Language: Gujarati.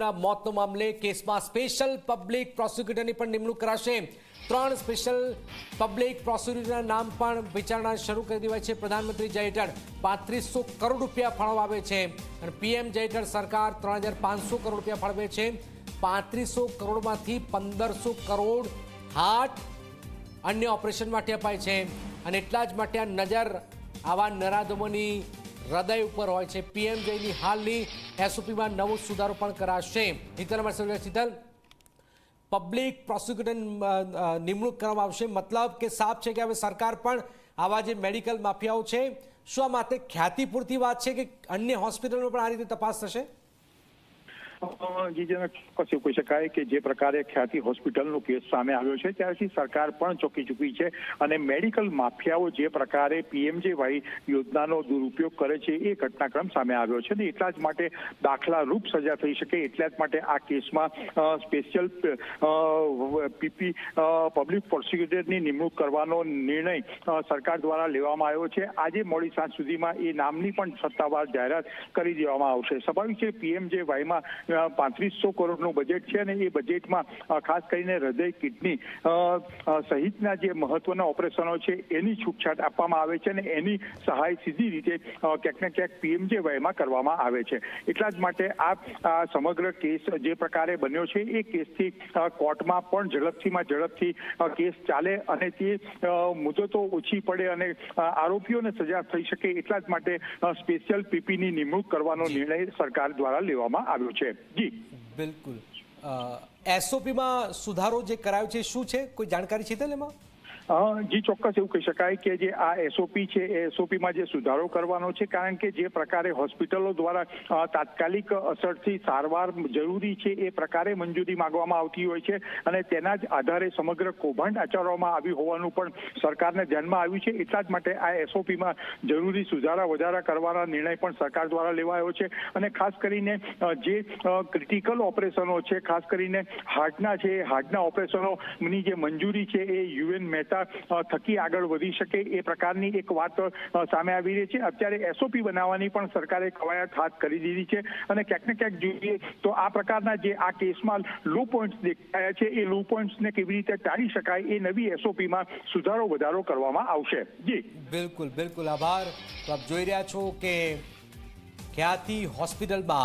દર્દીઓના મોતનો મામલે કેસમાં સ્પેશિયલ પબ્લિક પ્રોસિક્યુટરની પણ નિમણૂક કરાશે. ત્રણ સ્પેશિયલ પબ્લિક પ્રોસિક્યુટરના નામ પણ વિચારણા શરૂ કરી દેવાય છે. પ્રધાનમંત્રી જય હેઠળ પાંત્રીસો કરોડ રૂપિયા ફાળવવા આવે છે. અને પીએમ જય હેઠળ સરકાર ત્રણ હજાર પાંચસો કરોડ રૂપિયા ફાળવે છે. પાંત્રીસો કરોડમાંથી પંદરસો કરોડ હાર્ટ અન્ય ઓપરેશન માટે અપાય છે. અને એટલા જ માટે આ નજર આવા નરાધમોની હૃદય ઉપર હોય છે. પીએમ જયની હાલની એસઓપીમાં નવો સુધારો પણ કરાશે. હિતલ અમારી હિતલ પબ્લિક પ્રોસિક્યુટર નિમણૂક કરવામાં આવશે. મતલબ કે સાફ છે કે હવે સરકાર પણ આવા જે મેડિકલ માફિયાઓ છે, શું આ માટે ખ્યાતિ પૂરતી વાત છે કે અન્ય હોસ્પિટલમાં પણ આ રીતે તપાસ થશે? જીજનક ચોક્કસ એવું કહી શકાય કે જે પ્રકારે ખ્યાતિ હોસ્પિટલનો કેસ સામે આવ્યો છે, ત્યારથી સરકાર પણ ચોકી ચૂકી છે અને મેડિકલ માફિયાઓ જે પ્રકારે પીએમજેવાય યોજનાનો દુરુપયોગ કરે છે, એ ઘટનાક્રમ સામે આવ્યો છે ને એટલા જ માટે દાખલા રૂપ સજા થઈ શકે એટલા જ માટે આ કેસમાં સ્પેશિયલ પીપી પબ્લિક પ્રોસિક્યુટરની નિમણૂક કરવાનો નિર્ણય સરકાર દ્વારા લેવામાં આવ્યો છે. આજે મોડી સાંજ સુધીમાં એ નામની પણ સત્તાવાર જાહેરાત કરી દેવામાં આવશે. સ્વાભાવિક છે, પીએમજેવાયમાં પાંત્રીસો કરોડનું બજેટ છે અને એ બજેટમાં ખાસ કરીને હૃદય કિડની સહિતના જે મહત્વના ઓપરેશનો છે, એની છૂટછાટ આપવામાં આવે છે અને એની સહાય સીધી રીતે ક્યાંક ને ક્યાંક પીએમજેવાયમાં કરવામાં આવે છે. એટલા જ માટે આ સમગ્ર કેસ જે પ્રકારે બન્યો છે, એ કેસથી કોર્ટમાં પણ ઝડપથીમાં ઝડપથી કેસ ચાલે અને તે મુદતો ઓછી પડે અને આરોપીઓને સજા થઈ શકે એટલા જ માટે સ્પેશિયલ પીપીની નિમણૂક કરવાનો નિર્ણય સરકાર દ્વારા લેવામાં આવ્યો છે. જી. બિલકુલ. એસઓપીમાં સુધારો જે કરાયો છે શું છે? કોઈ જાણકારી છે તેમાં? જી ચોક્કસ એવું કહી શકાય કે જે આ એસઓપી છે, એ એસઓપીમાં જે સુધારો કરવાનો છે, કારણ કે જે પ્રકારે હોસ્પિટલો દ્વારા તાત્કાલિક અસરથી સારવાર જરૂરી છે, એ પ્રકારે મંજૂરી માંગવામાં આવતી હોય છે અને તેના જ આધારે સમગ્ર કૌભાંડ આચરવામાં આવ્યું હોવાનું પણ સરકારને ધ્યાનમાં આવ્યું છે. એટલા જ માટે આ એસઓપીમાં જરૂરી સુધારા વધારા કરવાના નિર્ણય પણ સરકાર દ્વારા લેવાયો છે અને ખાસ કરીને જે ક્રિટિકલ ઓપરેશનો છે, ખાસ કરીને હાર્ટના છે, હાર્ટના ઓપરેશનોની જે મંજૂરી છે, એ યુએન મહેતા થકી આગળ વધી શકે એ પ્રકારની એક વાત સામે આવી રહી છે. અત્યારે એસઓપી બનાવવાની પણ સરકારે કવાયત હાથ કરી દીધી છે અને ક્યાંક ને ક્યાંક જોઈએ તો આ પ્રકારના જે આ કેસમાં લો પોઈન્ટ્સ દેખાયા છે, એ લો પોઈન્ટ્સને કેવી રીતે ટાળી શકાય એ નવી એસઓપીમાં સુધારો, વધારો કરવામાં આવશે. જી. બિલકુલ બિલકુલ. આભાર. તો આપ જોઈ રહ્યા છો કે ખ્યાતિ હોસ્પિટલમાં